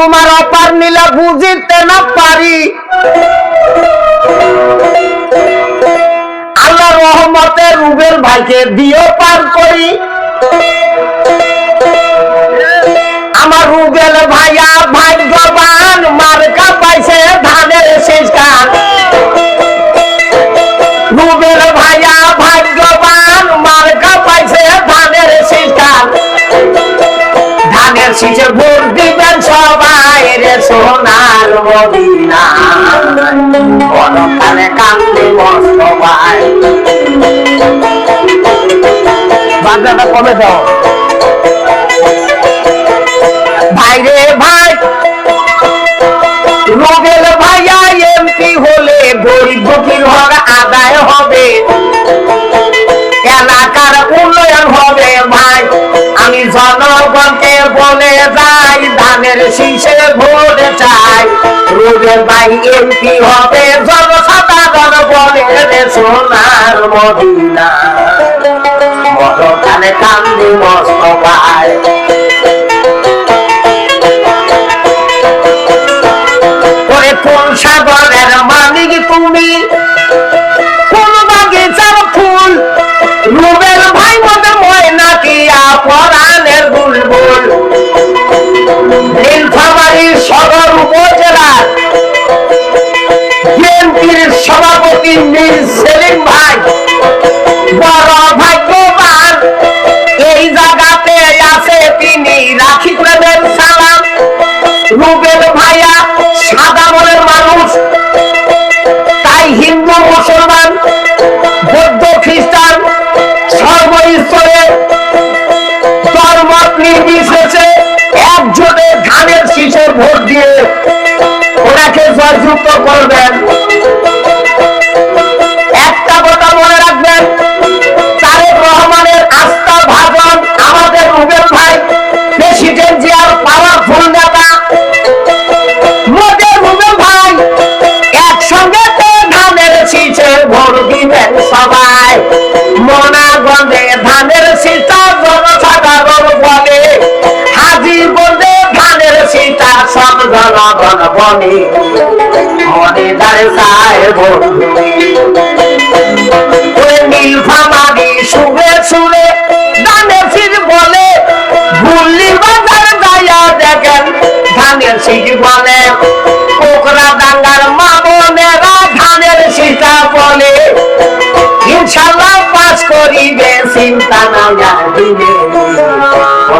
তোমার অপার নীলা বুঝিতে না পারি। আল্লাহ রহমতে রুবেল ভাইকে দিও পার করি। আমার রুবেল ভাইয়া ভাগ্যবান মার্কা পাইছে। মদিনা বড়কালে কান্দে মস্ত ভাই কমে দাও ভাই রে ভাই রোগের ভাইয়া এমপি হলে গরিব দুঃখীর হক আদায় হবে এলাকার উন্নয়ন হবে ভাই আমি জনগণকে বলে যাই, ধানের শীষে ভোট চাই। ভাই এমপি হবে। জনসাধারণ বলে রে সোনার মদিনা। কান্দি মস্ত ভাই। কোন সাগরের মালিক তুমি? জনগণ বলে মনে ভোট ওই নীলফামারি সুরে সুরে ধানের শীষ বলে গুল্লি বাজার যাইয়া দেখেন ধানের শীষ বলে। পোকরা ডাঙ্গার মামনেরা ধানের শীষা বলে। ইনশাল্লাহ পাস করিবে, চিন্তা না দিবে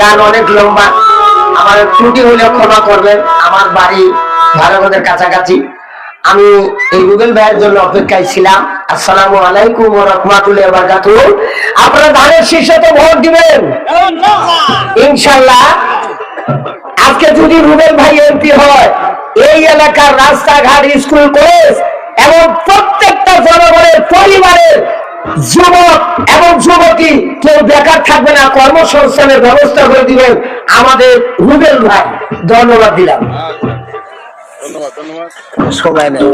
গান অনেক লম্বা। আমার ত্রুটি হলে ক্ষমা করবেন। আমার বাড়ি ভারতের কাছাকাছি। আমি এই গুগল ভাইয়ের জন্য অপেক্ষায় ছিলাম। আসসালামু আলাইকুম ওয়া রাহমাতুল্লাহি ওয়া বারাকাতুহু। আপনারা ধানের ভোট দিবেন। ইনশাআল্লাহ। আজকে যদি রুবেল ভাই এমপি হয়, এই এলাকার রাস্তাঘাট, স্কুল, কলেজ এবং প্রত্যেকটা জনগণের পরিবারের যুবক এবং যুবতী কেউ বেকার থাকবে না কর্মসংস্থানের ব্যবস্থা করে দিবেন আমাদের রুবেল ভাই ধন্যবাদ দিলাম ধন্যবাদ ধন্যবাদ সবাই নেই